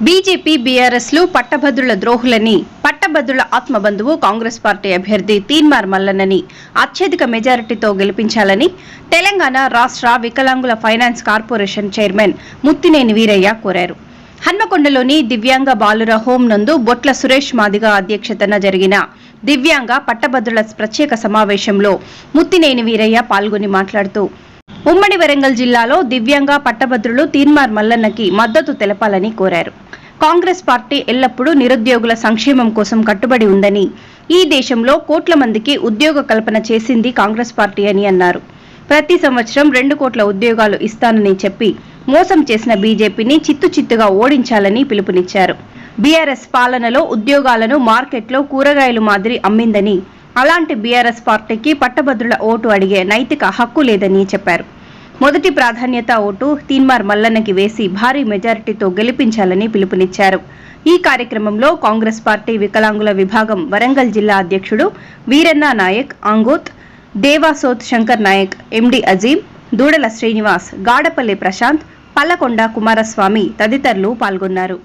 BJP బీఆర్ఎస్లు పట్టభద్రుల ద్రోహులని పట్టభద్రుల ఆత్మబంధువు Congress party అభ్యర్థి తీన్మార్ మల్లనని అత్యధిక మెజారిటీతో గెలిపించాలని తెలంగాణ రాష్ట్ర వికలాంగుల finance corporation chairman Muthineni Veeraiah కోరారు. హన్మకొండలోని దివ్యాంగ బాలుర హోం నందు బొట్ల సురేష్ మాదిగ అధ్యక్షతన జరిగిన దివ్యాంగ పట్టభద్రుల ప్రత్యేక సమావేశంలో ముత్తినేని వీరయ్య పాల్గొని మాట్లాడుతూ ఉమ్మడి వరంగల్ జిల్లాలో దివ్యాంగ పట్టభద్రులు తీన్మార్ మల్లన్నకి మద్దతు తెలపాలని కోరారు. కాంగ్రెస్ పార్టీ ఎల్లప్పుడూ నిరుద్యోగుల సంక్షేమం కోసం కట్టుబడి ఉందని ఈ దేశంలో కోట్ల మందికి ఉద్యోగ కల్పన చేసింది కాంగ్రెస్ పార్టీ అని అన్నారు. ప్రతి సంవత్సరం రెండు కోట్ల ఉద్యోగాలు ఇస్తానని చెప్పి మోసం చేసిన బీజేపీని చిత్తు చిత్తుగా ఓడించాలని పిలుపునిచ్చారు. బీఆర్ఎస్ పాలనలో ఉద్యోగాలను మార్కెట్లో కూరగాయలు మాదిరి అమ్మిందని అలాంటి బీఆర్ఎస్ పార్టీకి పట్టభద్రుల ఓటు అడిగే నైతిక హక్కు లేదని చెప్పారు. మొదటి ప్రాధాన్యత ఓటు తీన్మార్ మల్లన్నకి వేసి భారీ మెజారిటీతో గెలిపించాలని పిలుపునిచ్చారు. ఈ కార్యక్రమంలో కాంగ్రెస్ పార్టీ వికలాంగుల విభాగం వరంగల్ జిల్లా అధ్యక్షుడు వీరన్న నాయక్ అంగోత్ దేవాసోత్ శంకర్ నాయక్ ఎండి అజీం దూడల శ్రీనివాస్ గాడపల్లి ప్రశాంత్ పల్లకొండ కుమారస్వామి తదితరులు పాల్గొన్నారు.